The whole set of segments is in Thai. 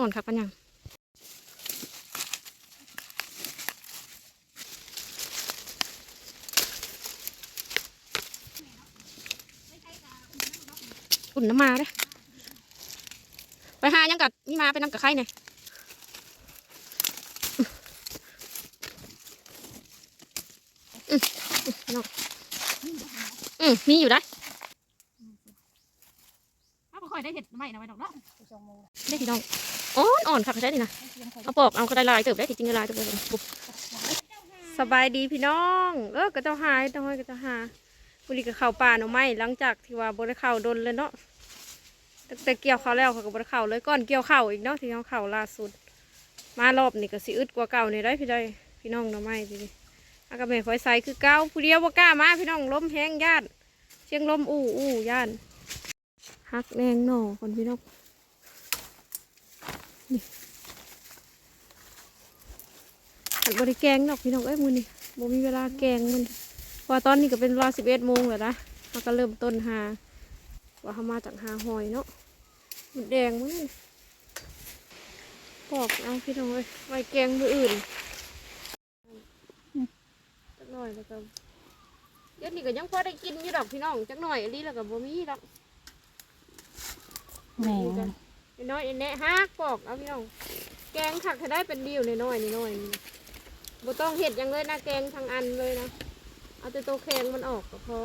อ่อนครับปัญญังอุ่นน้ำมาเด้อไปหายังกัดนี่มาไปนั่งกับใครเนี่ยอืมอืมน้องอืมมีอยู่ได้ถ้าบ่ค่อยได้เห็ดไม่นะไว้ดอกเนาะได้พี่น้อง อ่อนอ่อนค่ะใช่ดินะเอาปอกเอากระไดลายเติบได้จริงกระลายเติบเลยสบายดีพี่น้อง เออกระเจ้าหายต้องให้กระเจ้าหาบุรีกับข้าวป่าหน่อไม้หลังจากที่ว่าบริข้าวดนเลยเนาะแต่เกี่ยวเขาแล้วเขาก็บริข้าวเลยก่อนเกี่ยวเข้าอีกเนาะที่เขาเข้าล่าสุด มารอบนี่ก็สิอึดกว่าเก่านี่ได้พี่ได้พี่น้องหน่อไม้พี่ดิอากาแม่คอยใสคือเก่าผู้เดียวบ่กล้ามาพี่น้องล้มแห้งย่านเชียงล้มอู้อู้ย่านฮักแนงหน่อคนพี่น้อง หันบริแกงดอกพี่น้องเอ้ยมือนี่บ่มีเวลาแกงมันว่าตอนนี้ก็เป็นเวลาสิบเอ็ดโมงแล้วนะเราก็เริ่มต้นหา ว่าเขามาจากหาหอยเนาะมันแดงมั้งปอกเอาพี่น้องเอ้ยไว้แกงมืออื่นจักหน่อยแล้วก็เดี๋ยวนี้ก็ยังพอได้กินอยู่ดอกพี่น้องจักหน่อยอันนี้แล้วก็บ่มีดอก แหม่ น้อยๆแน่ๆฮักปอกเอาพี่น้องแกงผักถ้าได้เป็นเดียวน้อยๆน้อยๆนี่นะบ่ต้องเห็ดหยังเลยนะแกงทางอันเลยนะเอาแต่ตัวแข็งมันออกก็พอ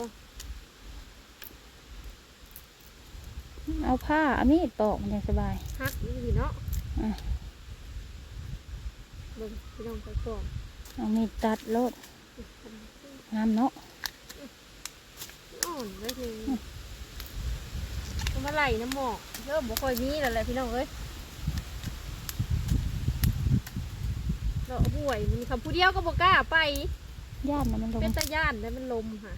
เอาผ้าเอามีดปอกมันยังสบายฮักนี่สิเนาะอะเบิ่งพี่น้องไปปอกเอามีดตัดโลดงามเนาะอ่อนไว้เลยเอา มาไหลน้ำหมอกเริ่มบ่ค่อยมีแล้วแหละพี่น้องเอ้ยเราห่วยมันคำผู้เดียวก็บ่กล้าไป ย่านนะมันลงเป็นตะย่านแล้วมันลมค่ะ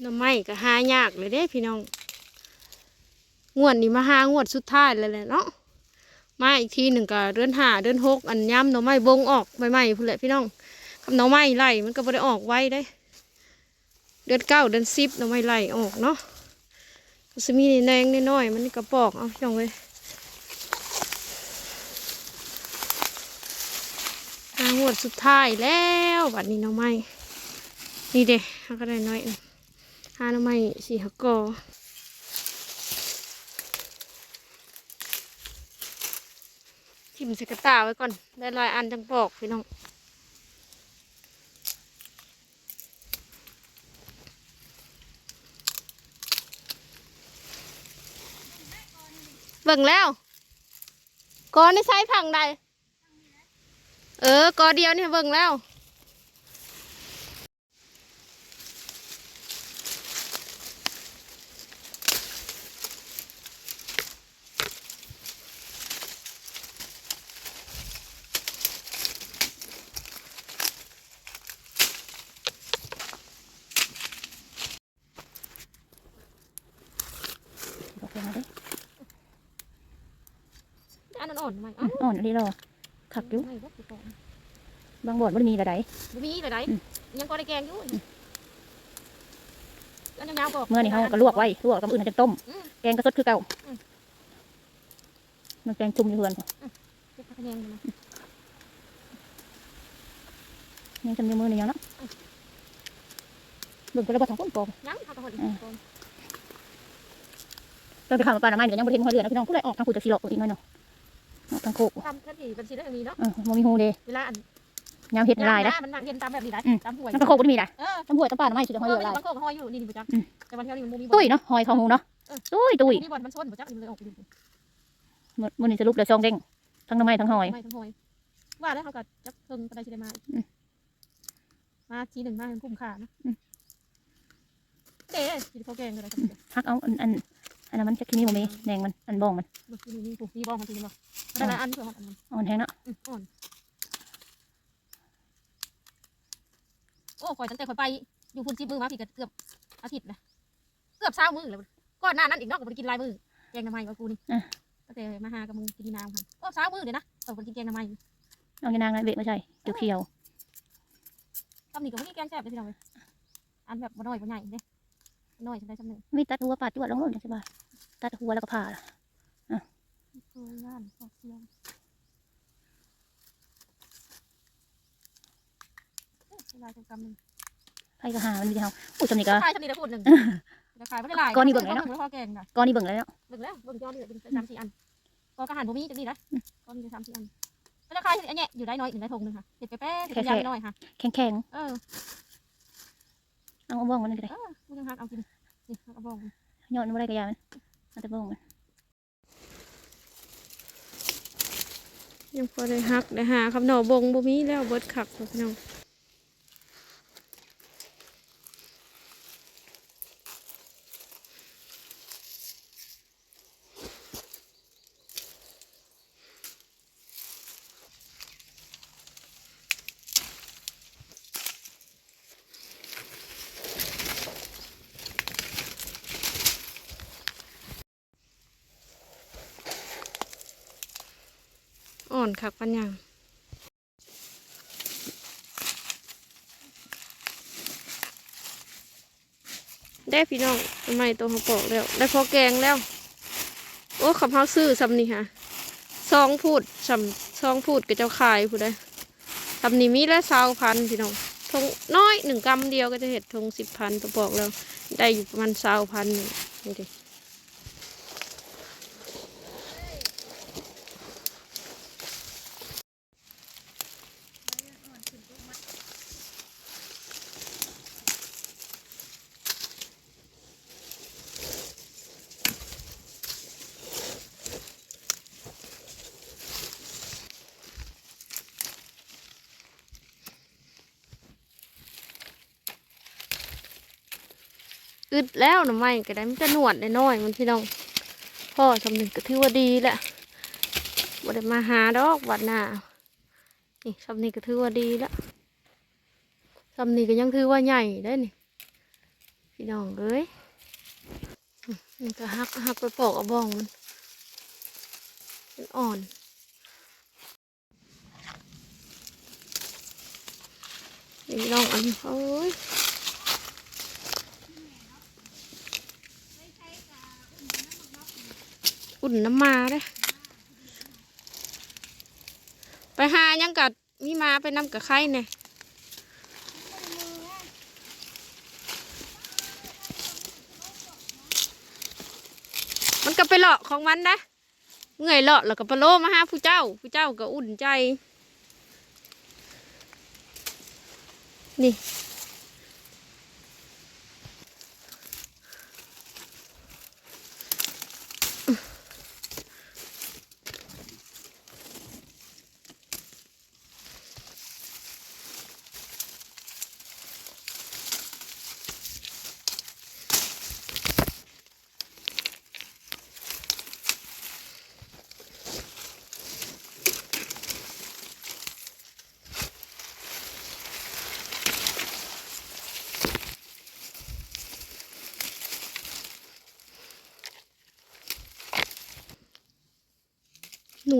หน้ำไม้ก็หายากเลยเด้พี่น้อง งวดนี้มาหางวดสุดท้ายเลยแหละเนาะ มาอีกทีหนึ่งก็เดือนห้าเดือนหกอันย้ำหน่อไม้บงออกใหม่ๆพุ่นแหละพี่น้องคำหน่อไม้ไล่มันก็บ่ได้ออกไว้ได้ เดือนเก้าเดือนสิบหน่อไม้ไล่ออกเนาะก็จะมีแดงๆน้อยๆมันนี่กระปอกเอาพี่น้องเลยหางวดสุดท้ายแล้วบัดนี้หน่อไม้นี่เด้าก็ได้น้อยหาหน่อไม้สี่หกกอ ขิมใส่กระตาไว้ก่อน ได้ลายอันจังปอกพี่น้องเบิ่งแล้วกอนี่ใช้ผังใด เออกอเดียวนี่เบิ่งแล้ว บอกไปหาเด้ อันนั้นอ่อนไหมอืมอ่อนอันนี้รอขักอยู่ไม่ว่าสิปอกบางบ่อนมันมีกระไดบ่มีเลยได้อืมยังก็ได้แกงอยู่อันยาวๆปอกเมื่อนี่เขาก็ลวกไว้ลวกกับอื่นเขาจะต้มอืมแกงก็สดคือเก่าอืมมันแกงจุ่มอยู่เพื่อนเก็บผักกระแยงเลยนะยังจำอยู่มือนี่ยังเนาะเบิ่งไปแล้วบ่ทางคนปอกยังเขาต้องหดอีกอืมก่อนเราไปข้าวปลาหน้ำมันก็ยังบ่เห็นหัวเรือนะพี่น้องผู้ใดออกทางผู้จะสิหลอกอีกหน่อยเนาะ ออกทางโคกทำทันทีเป็นสีได้มีเนาะเออบ่มีหูเด้เวลาอันยามเฮ็ดลายนะมันนั่งเห็นตามแบบนี้ได้อืมตามห่วยมันก็โคกบ่ได้มีได้เออตำรวจตำปลาหน้ำมันสิจะหัวเอเรืออลายบางโคกห้อยอยู่นี่นี่ประจักษ์อืมแต่วันเที่ยวนี้มันมีตุ้ยเนาะหอยทองหูเนาะเออตุ้ยตุ้ยมีบอลมันชนประจักษ์มันเลยออกไปดูมื้อมื้อนี้สรุปเหลือซองเด้งทั้งหน้ำไม้ทั้งหอยไม่ทั้งห้อยว่าแล้วเขาก็จะเพิ่งก็ได้ชิได้มาอีกอืมมาทีหนึ่งมาเป็นคุ้มค่านะอืมเด้กินข้าวแกงอะไรกันเดี๋ยวฮักเอาอันอัน อันนั้นมันจะคิดนี่บ่มีแดงมันอันบ้องมันมีมีผูกมีบอลมันทีนึงเนาะแต่ละอันเพื่อมันอันนึงอ่อนแห้งเนาะอืมอ่อนโอ้ข่อยตั้งแต่ข่อยไปอยู่พุ่นจีบมือมาพี่ก็เกือบอาทิตย์นะเกือบเช้ามือเลยก่อนหน้านั้นอีกเนอกก็ไปกินลายมือแกงน้ำมันกับกูนี่ตั้งแต่มาหากับมึงกินน้ำค่ะโอ้เช้ามือเลยนะเราไปกินแกงน้ำมันเอายานางนะเบะไม่ใช่เขียวตำหนิกับพี่แกงแซ่บไปที่เราเลยๆอันแบบบ่น้อยบ่ใหญ่เด้ น้อยจังได้จำหนึ่งมีตัดหัวปาดจวดลงรถใช่ป่ะตัดหัวแล้วก็ผ่าล่ะเคยงานพอเสียงเอ้ยเวลาจะกำหนึ่งไผก็หามันมีแต่เฮาอุ้ยจำนี่ก็ขายชนิดละพูดหนึ่งจะขายไม่ได้หลายก้อนนี่เบิ่งเลยเนาะเบิ่งแล้วพอแกงน่ะก้อนนี้เบิ่งแล้วเนาะเบิ่งแล้วเบิ่งจอนี่เป็นสามสี่อันก็กระหันบ่มีจังนี่นะก็มีสามสี่อันแล้วราคาอันเนี้ยอยู่ได้น้อยอยู่ได้ทงหนึงค่ะเห็ดแป๊ะๆเห็ดยาวน้อยค่ะ แข็งเออๆเอา เอาบ้องมันนี่ก็ได้เออกูยังหักเอากินนี่เอาบองย้อนบ่ได้ก็ยามันเอาแต่บ้องมันยังพอได้หักได้หาคำหน่อบงบ่มีแล้วเบิดขักพี่น้อง อ่อนคักปัญญาได้พี่น้องทำไมตัวเขาปอกแล้ว ได้พอแกงแล้ว โอ้ขับเฮาซื้อซำนี่ค่ะซองพูดซำซองพูดกับเจ้าขายผู้ใดซำนี่มีละสาวพันพี่น้องทงน้อยหนึ่งกำเดียวก็จะเห็ดทงสิบพันตัวบอกแล้ว ได้อยู่ประมาณสาวพันนี่นี่ดิึดแล้วหน่อไม้ก็ได้มันจะหนวดได้น้อยมันพี่น้องพ่อสำนึกก็ถือว่าดีแหละบ่ได้มาหาดอกวัดหน้านี่สำนึกก็ถือว่าดีแล้วสำนึกก็ยังถือว่าใหญ่ได้นี่พี่น้องเอ้ยมันก็หักหักไปปอกเอาบองมันมันอ่อนนี่พี่น้องอันโอ้ย อุ่นน้ำมาเด้อไปหายังกัดมีมาไปนำกับใครเนี่ยมันก็ไปเลาะของมันนะเมื่อยเลาะแล้วก็ไปโลมาหาผู้เจ้า ผู้เจ้าก็อุ่นใจ นี่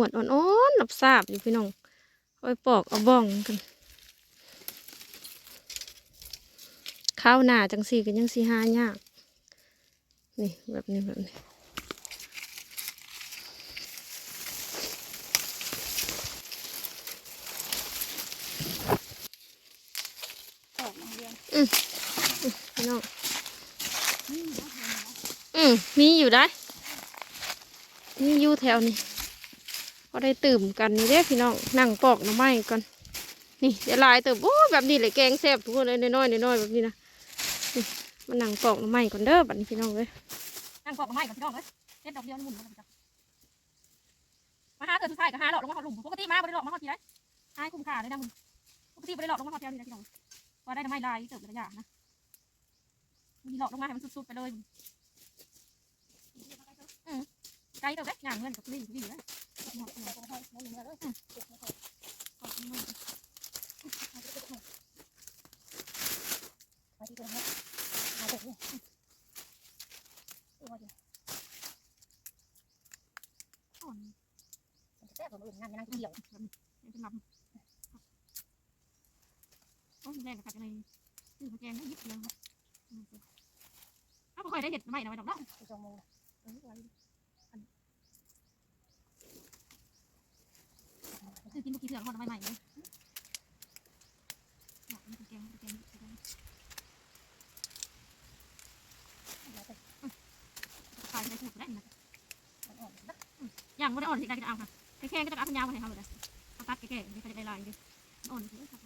วดอ่อนๆหนับซาบอยู่พี่น้องเอาไปปอกเอาบ้องกันข้าวหนาจังสีกันยังสีหายากนี่แบบนี้แบบนี้ออกมาเรียนพี่น้องอืมมีอยู่ได้ มีอยู่แถวนี้ พอได้ตื่มกันนี่เด้พี่น้องนั่งปอกหน้ำไม้ก่อนนี่เดี๋ยวลายเติบโอ้แบบนี้เลยแกงแซ่บทุกคนเลยน้อยๆน้อยแบบนี้นะนี่มานั่งปอกหน้ำไม้ก่อนเด้อบัดนี้พี่น้องเลยนั่งปอกหน้ำไม้ก่อนพี่น้องเลยเฮ็ดดอกเดียวนี่หมุนมาจ้าหาเกิดสุดท้ายก็หาหลอกลงมาหลุมปกติมาบ่ได้หลอกมาเขาทีไรหายคุ้มค่าเลยนะมึงปกติบ่ได้หลอกลงมาเขาแถวนี้นะพี่น้องว่าได้หน้ำไม้ลายเติบระยะนะมีหลอกลงมาให้มันสุดๆไปเลยอืมไกลเติบเด้งานเงินกับลยไปที่ตรงนี้มาเด็กเนี่ย ตัวเดียวอ่อนมันจะแซ่บกว่าอื่นงานไม่นั่งเกี่ยวเป็นำโอ้ยแรงกับอะไรนี่มาแกงให้ยิบเดียวเอาบ่ค่อยได้เห็ดไม่นะไว้อกเนาะไปสองโมงเออไว้อัน คือกินบุกี้เถื่อนหอดใหม่ๆเลยหนักมันเป็นแกงเป็นแกงเป็นแกงแล้วแต่ายได้ถูกได้นะมันอ่อนนะอย่างไม่ได้อ่อนสิได้ก็จะเอาค่ะแค่ก็จะเอาพันยาวมาให้เขาเลยเอาตัดแก่ๆนี่เขาจะได้ลายดิอ่อนสิครับ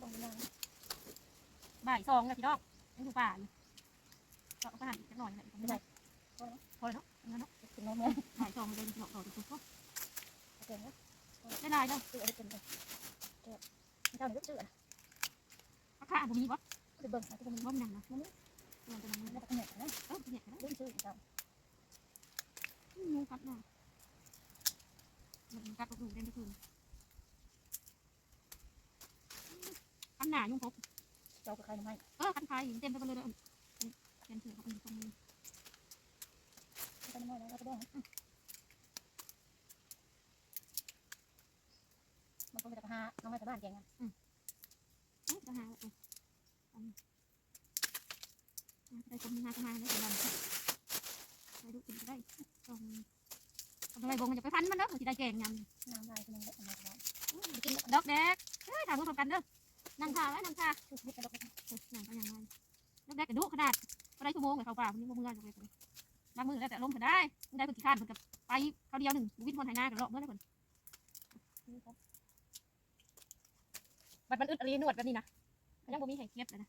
ลงไปนั่งบ่ายสองเลยพี่น้องยังอยู่ป่าอยู่ก็เอาไปหั่นอีกสักหน่อยแหละไม่ได้ พอแล้วเนาะกินน้ำแม่บ่ายสองเลยพี่น้องต่อทุกคนเก่งนะได้ลายแล้วซื้ออะไรกินกันเจ้าหนูซื้อราคาบ่มีบ่คือเบิ่งอะไรก็มีบ่มีหนังนะมันจะมันแล้วก็เหนื่อยนะเออเนี่ยนะรุ่นซื้อเจ้างูกัดหน่อยมันกัดกระดูกเด่นทุกคืนคันหนายุ่งพกเจ้าก็ใครไม่เออคันคายเต็มไปหมดเลยเลยเต็มถือเขาเป็นคนมือใครไม่แล้วก็ต้อง มันก็จะหาน้องมาจากบ้านแกงกันเอ๊ะจะหาเออได้คนมีหาจะหาได้คนดำได้ดูกินได้ตรงทำไมบงมันจะไปฟันมันเด้อสิได้แกงยำน้ำลายมันเล็กมาแล้กินดอกแดกเฮ้ยถามกันเด้อนั่งทาไว้นั่งทาคือพิษกระดกอย่งก็อย่างไรดอกแดกกระดูกขนาดก็ได้ชั่วโมงเลยเขาป่าคนนี้บ่เมื่อยเลย ล้างมือแล้วแต่ลมเถอะได้ได้คนขี้ข้านเพิ่นกับไปเขาเดียวหนึ่งวิ่งคนไทยนากับเลาะเมื่อไรคนบัดมันอึดอะไรนวดแบบนี้นะยังบ่มีให้เก็บเลยนะ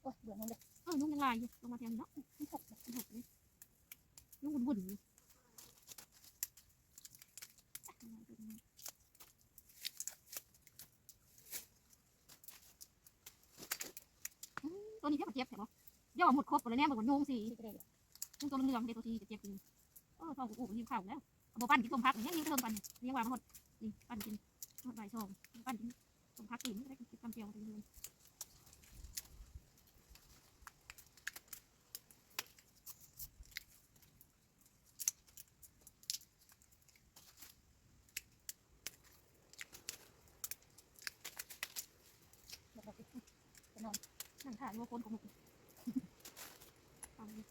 โอ้ยเบื่อมันเลยเออนุ่งยังลายอยู่ลงมาเทียมเนาะมันหกมันหกเลยนุ่งวุ่นๆอยู่ตัวนี้แค่มาเจ็บใช่ปะเดี๋ ยวหมดครบหมดเลยเนี่ยมันนุ่งสิที่กระเด็นนุ่งตัวเหลืองๆเดี๋ยวตัวทีจะเจ็บจริงเออท้องกูหิวข้าวแล้วเอาปั้นกินต้มพักอย่างนี้ยิ้มเทิงปันเลี้ยงวางมาหมดนี่ปั้นกินหมดใบชองปั้นกินต้มพักกินไม่ได้กินตำเจียวไปเลยแล้วก็นั่งถ่ายว่าคนของหนูฟังดิ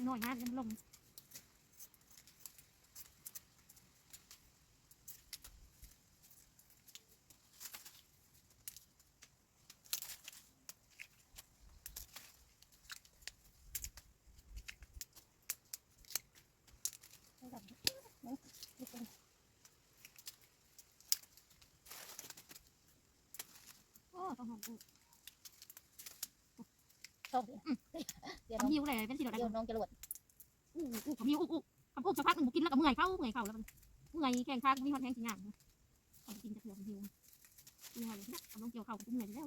ด่างไม่น้อยมากยังลงไม่ได้น้องนี่เป็น โอ้ ต้องหอมกูชอบเดี๋ยวทำหิวเลยเป็นสีดอกเดี๋ยวน้องจะหลวดอู้อู้ผมหิวอู้อู้คำพูดสักพักหนึ่งกินแล้วก็เมื่อยเข้าเมื่อยเข้าแล้วมันเมื่อยแข้งข้างมีความแห้งสิงอย่างเอากินจะเถื่อนหิวเมื่อยเลยนะเอาน้องเกี่ยวเข่ากูเมื่อยแล้ว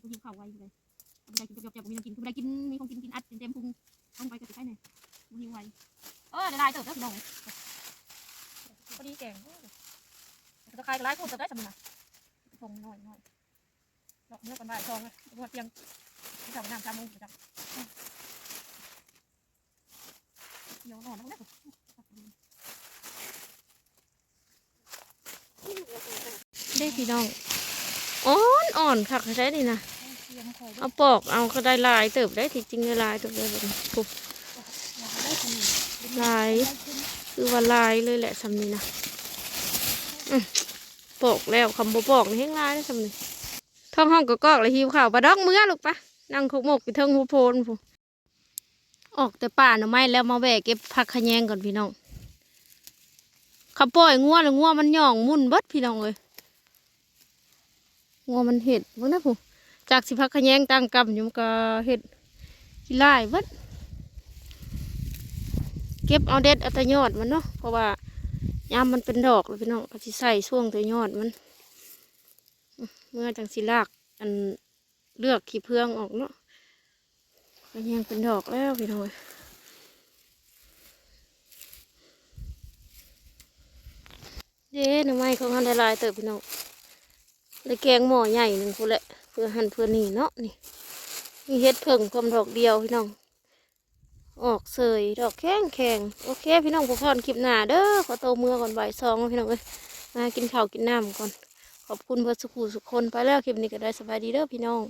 กูหิวเข่าไวเลยไม่ได้กินกับเจียวมีน้ำกินกูได้กินมีของกินกินอัดเต็มพุงลงไปก็ติดไข่เนี่ยกูหิวไวเออเดี๋ยวลายเติบแล้วพี่น้องพอดีแกงจะคลายก็ไล่พูดจะได้สำนักทงน้อยน้อยดอกเมื่อกันบ่ายทองเลยหัวเตียง สองน้ำสามโมงจังเดี๋ยวนอนแล้วนะได้พี่น้องอ่อนอ่อนค่ะเขาใช้ดีนะเตรียมคอยเอาปอกเอาก็ได้ลายเติบได้ที่จริงได้ลายเติบเลยแบบนี้ปุ๊บได้ขนมลายคือว่าลายเลยแหละสำนี้นะอืมปอกแล้วคำบ่ปอกนี่แห้งลายได้สำนี้ท้องห้องก็กอกเลยหิวข่าวปลาดอกเมื่อลูกปะ นั่งคุกหมกอยู่เทิงหูโพนผู้ออกแต่ป่าหน่อไม้แล้วมาแบกเก็บผักขะแยงก่อนพี่น้องเขาปล่อยงัวแล้วงัวมันหย่องมุ่นเบิดพี่น้องเลยงัวมันเห็ดเบิ่งนะผู้จากสิพักขะแยงตั้งกำอยู่มันก็เห็ดขี้ไล่เบิดเก็บเอาเด็ดเอาแต่ยอดมันเนาะเพราะว่ายามมันเป็นดอกเลยพี่น้องก็สิใส่ช่วงแต่ยอดมัน เมื่อจังสิลากอัน เลือกขี้เพื่องออกเนาะขะแยงเป็นดอกแล้วพี่น้องเยเด้หน่อไม้ของหันได้ลายเติบพี่น้องได้แกงหม้อใหญ่หนึ่งพูนแหละเพื่อหันเพื่อนี่เนาะนี่มีเฮ็ดเพิ่งความดอกเดียวพี่น้อง ออกเสยดอกแข็งแข็งโอเค พี่น้องพอพรคลิปหน้าเด้อขอโตเมื่อก่อนบ่ายสองพี่น้องเอ้ยมากินข้าวกินน้ำก่อน ขอบคุณเพื่อสุขุสุขคนไปแล้วคลิปนี้ก็ได้สบายดีเด้อพี่น้อง